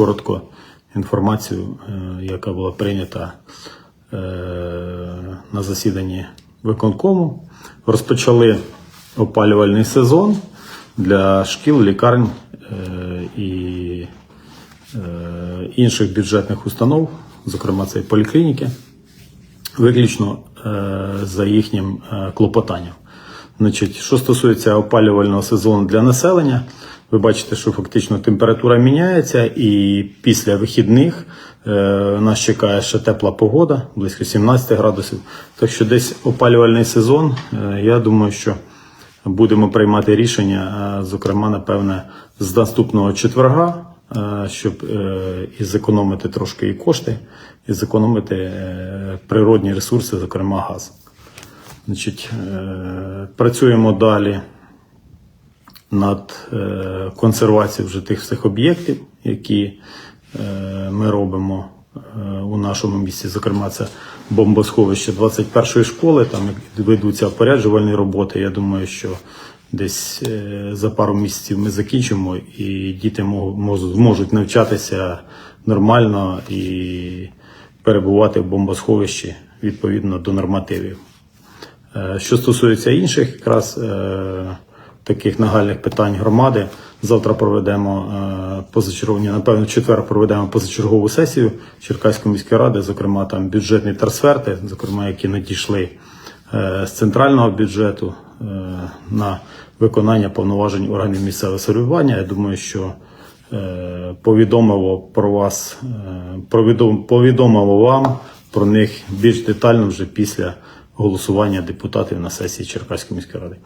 Коротко інформацію, е, яка була прийнята е, на засіданні виконкому. Розпочали опалювальний сезон для шкіл, лікарень е, і інших бюджетних установ, зокрема це і поліклініки, виключно за їхнім клопотанням. Значить, що стосується опалювального сезону для населення, ви бачите, що фактично температура міняється, і після вихідних е, нас чекає ще тепла погода, близько 17 градусів. Так що десь опалювальний сезон, е, я думаю, що будемо приймати рішення, е, зокрема, напевне, з наступного четверга, е, щоб е, і зекономити трошки і кошти, і зекономити е, природні ресурси, зокрема газ. Значить, е, працюємо далі над е, консервацією вже тих всіх об'єктів, які е, ми робимо е, у нашому місті. Зокрема, це бомбосховище 21-ї школи. Там ведуться опоряджувальні роботи. Я думаю, що десь за пару місяців ми закінчимо, і діти зможуть навчатися нормально і перебувати в бомбосховищі відповідно до нормативів. Що стосується інших якраз таких нагальних питань громади, завтра проведемо е, напевно, четвер проведемо позачергову сесію Черкаської міської ради, зокрема там бюджетні трансферти, зокрема, які надійшли е, з центрального бюджету е, на виконання повноважень органів місцевого самоврядування. Я думаю, що повідомимо про вас, е, повідом- вам про них більш детально вже після голосування депутатів на сесії Черкаської міської ради.